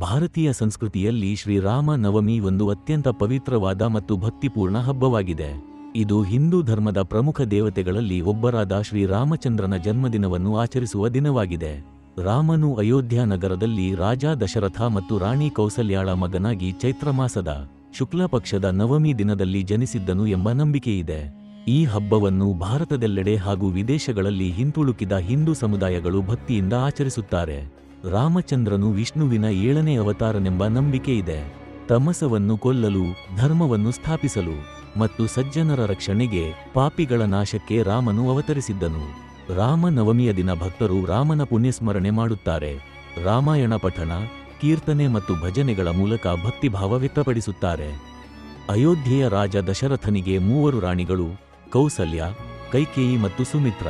ಭಾರತೀಯ ಸಂಸ್ಕೃತಿಯಲ್ಲಿ ಶ್ರೀರಾಮ ನವಮಿ ಒಂದು ಅತ್ಯಂತ ಪವಿತ್ರವಾದ ಮತ್ತು ಭಕ್ತಿಪೂರ್ಣ ಹಬ್ಬವಾಗಿದೆ. ಇದು ಹಿಂದೂ ಧರ್ಮದ ಪ್ರಮುಖ ದೇವತೆಗಳಲ್ಲಿ ಒಬ್ಬರಾದ ಶ್ರೀರಾಮಚಂದ್ರನ ಜನ್ಮದಿನವನ್ನು ಆಚರಿಸುವ ದಿನವಾಗಿದೆ. ರಾಮನು ಅಯೋಧ್ಯ ನಗರದಲ್ಲಿ ರಾಜ ದಶರಥ ಮತ್ತು ರಾಣಿ ಕೌಸಲ್ಯಾಳ ಮಗನಾಗಿ ಚೈತ್ರ ಮಾಸದ ಶುಕ್ಲ ಪಕ್ಷದ ನವಮಿ ದಿನದಲ್ಲಿ ಜನಿಸಿದ್ದನು ಎಂಬ ನಂಬಿಕೆಯಿದೆ. ಈ ಹಬ್ಬವನ್ನು ಭಾರತದೆಲ್ಲೆಡೆ ಹಾಗೂ ವಿದೇಶಗಳಲ್ಲಿ ಹಿಂತುಳುಕಿದ ಹಿಂದೂ ಸಮುದಾಯಗಳು ಭಕ್ತಿಯಿಂದ ಆಚರಿಸುತ್ತಾರೆ. ರಾಮಚಂದ್ರನು ವಿಷ್ಣುವಿನ ಏಳನೇ ಅವತಾರನೆಂಬ ನಂಬಿಕೆ ಇದೆ. ತಮಸವನ್ನು ಕೊಲ್ಲಲು, ಧರ್ಮವನ್ನು ಸ್ಥಾಪಿಸಲು ಮತ್ತು ಸಜ್ಜನರ ರಕ್ಷಣೆಗೆ ಪಾಪಿಗಳ ನಾಶಕ್ಕೆ ರಾಮನು ಅವತರಿಸಿದ್ದನು. ರಾಮನವಮಿಯ ದಿನ ಭಕ್ತರು ರಾಮನ ಪುಣ್ಯಸ್ಮರಣೆ ಮಾಡುತ್ತಾರೆ. ರಾಮಾಯಣ ಪಠಣ, ಕೀರ್ತನೆ ಮತ್ತು ಭಜನೆಗಳ ಮೂಲಕ ಭಕ್ತಿಭಾವ ವ್ಯಕ್ತಪಡಿಸುತ್ತಾರೆ. ಅಯೋಧ್ಯೆಯ ರಾಜ ದಶರಥನಿಗೆ ಮೂವರು ರಾಣಿಗಳು, ಕೌಸಲ್ಯ, ಕೈಕೇಯಿ ಮತ್ತು ಸುಮಿತ್ರ.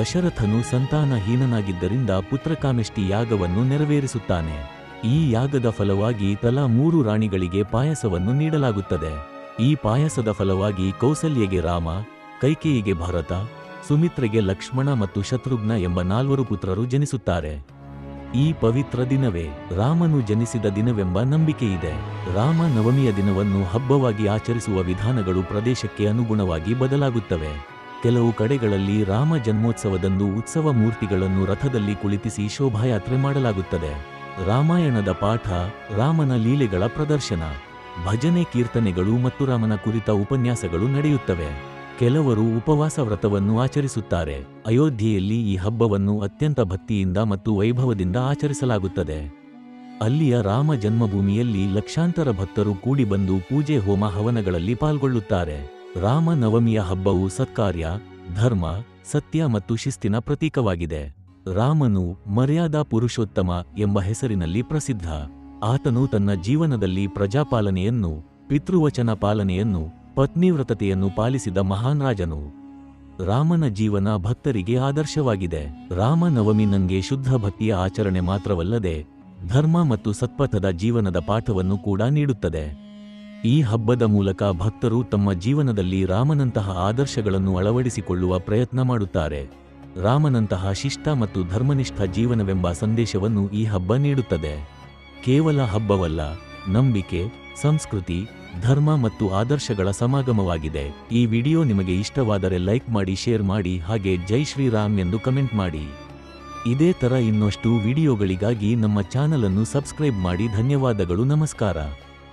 ದಶರಥನು ಸಂತಾನಹೀನನಾಗಿದ್ದರಿಂದ ಪುತ್ರಕಾಮೆಷ್ಟಿ ಯಾಗವನ್ನು ನೆರವೇರಿಸುತ್ತಾನೆ. ಈ ಯಾಗದ ಫಲವಾಗಿ ತಲಾ ಮೂರು ರಾಣಿಗಳಿಗೆ ಪಾಯಸವನ್ನು ನೀಡಲಾಗುತ್ತದೆ. ಈ ಪಾಯಸದ ಫಲವಾಗಿ ಕೌಸಲ್ಯಗೆ ರಾಮ, ಕೈಕೇಯಿಗೆ ಭರತ, ಸುಮಿತ್ರೆಗೆ ಲಕ್ಷ್ಮಣ ಮತ್ತು ಶತ್ರುಘ್ನ ಎಂಬ ನಾಲ್ವರು ಪುತ್ರರು ಜನಿಸುತ್ತಾರೆ. ಈ ಪವಿತ್ರ ದಿನವೇ ರಾಮನು ಜನಿಸಿದ ದಿನವೆಂಬ ನಂಬಿಕೆಯಿದೆ. ರಾಮ ನವಮಿಯ ದಿನವನ್ನು ಹಬ್ಬವಾಗಿ ಆಚರಿಸುವ ವಿಧಾನಗಳು ಪ್ರದೇಶಕ್ಕೆ ಅನುಗುಣವಾಗಿ ಬದಲಾಗುತ್ತವೆ. ಕೆಲವು ಕಡೆಗಳಲ್ಲಿ ರಾಮ ಜನ್ಮೋತ್ಸವದಂದು ಉತ್ಸವ ಮೂರ್ತಿಗಳನ್ನು ರಥದಲ್ಲಿ ಕುಳಿತಿಸಿ ಶೋಭಾಯಾತ್ರೆ ಮಾಡಲಾಗುತ್ತದೆ. ರಾಮಾಯಣದ ಪಾಠ, ರಾಮನ ಲೀಲೆಗಳ ಪ್ರದರ್ಶನ, ಭಜನೆ ಕೀರ್ತನೆಗಳು ಮತ್ತು ರಾಮನ ಕುರಿತ ಉಪನ್ಯಾಸಗಳು ನಡೆಯುತ್ತವೆ. ಕೆಲವರು ಉಪವಾಸ ವ್ರತವನ್ನು ಆಚರಿಸುತ್ತಾರೆ. ಅಯೋಧ್ಯೆಯಲ್ಲಿ ಈ ಹಬ್ಬವನ್ನು ಅತ್ಯಂತ ಭಕ್ತಿಯಿಂದ ಮತ್ತು ವೈಭವದಿಂದ ಆಚರಿಸಲಾಗುತ್ತದೆ. ಅಲ್ಲಿಯ ರಾಮ ಜನ್ಮಭೂಮಿಯಲ್ಲಿ ಲಕ್ಷಾಂತರ ಭಕ್ತರು ಕೂಡಿಬಂದು ಪೂಜೆ ಹೋಮ ಹವನಗಳಲ್ಲಿ ಪಾಲ್ಗೊಳ್ಳುತ್ತಾರೆ. ರಾಮ ನವಮಿಯ ಹಬ್ಬವು ಸತ್ಕಾರ್ಯ, ಧರ್ಮ, ಸತ್ಯ ಮತ್ತು ಶಿಸ್ತಿನ ಪ್ರತೀಕವಾಗಿದೆ. ರಾಮನು ಮರ್ಯಾದಾ ಪುರುಷೋತ್ತಮ ಎಂಬ ಹೆಸರಿನಲ್ಲಿ ಪ್ರಸಿದ್ಧ. ಆತನು ತನ್ನ ಜೀವನದಲ್ಲಿ ಪ್ರಜಾಪಾಲನೆಯನ್ನು, ಪಿತೃವಚನ ಪಾಲನೆಯನ್ನು, ಪತ್ನಿವ್ರತತೆಯನ್ನು ಪಾಲಿಸಿದ ಮಹಾನ್ ರಾಜನು. ರಾಮನ ಜೀವನ ಭಕ್ತರಿಗೆ ಆದರ್ಶವಾಗಿದೆ. ರಾಮನವಮಿ ನಂಗೆ ಶುದ್ಧ ಭಕ್ತಿಯ ಆಚರಣೆ ಮಾತ್ರವಲ್ಲದೆ ಧರ್ಮ ಮತ್ತು ಸತ್ಪಥದ ಜೀವನದ ಪಾಠವನ್ನು ಕೂಡ ನೀಡುತ್ತದೆ. ಈ ಹಬ್ಬದ ಮೂಲಕ ಭಕ್ತರು ತಮ್ಮ ಜೀವನದಲ್ಲಿ ರಾಮನಂತಹ ಆದರ್ಶಗಳನ್ನು ಅಳವಡಿಸಿಕೊಳ್ಳುವ ಪ್ರಯತ್ನ ಮಾಡುತ್ತಾರೆ. ರಾಮನಂತಹ ಶಿಷ್ಟ ಮತ್ತು ಧರ್ಮನಿಷ್ಠ ಜೀವನವೆಂಬ ಸಂದೇಶವನ್ನು ಈ ಹಬ್ಬ ನೀಡುತ್ತದೆ. ಕೇವಲ ಹಬ್ಬವಲ್ಲ, ನಂಬಿಕೆ, ಸಂಸ್ಕೃತಿ, ಧರ್ಮ ಮತ್ತು ಆದರ್ಶಗಳ ಸಮಾಗಮವಾಗಿದೆ. ಈ ವಿಡಿಯೋ ನಿಮಗೆ ಇಷ್ಟವಾದರೆ ಲೈಕ್ ಮಾಡಿ, ಶೇರ್ ಮಾಡಿ, ಹಾಗೆ ಜೈ ಶ್ರೀರಾಮ್ ಎಂದು ಕಮೆಂಟ್ ಮಾಡಿ. ಇದೇ ಥರ ಇನ್ನಷ್ಟು ವಿಡಿಯೋಗಳಿಗಾಗಿ ನಮ್ಮ ಚಾನಲನ್ನು ಸಬ್ಸ್ಕ್ರೈಬ್ ಮಾಡಿ, ಧನ್ಯವಾದಗಳು, ನಮಸ್ಕಾರ.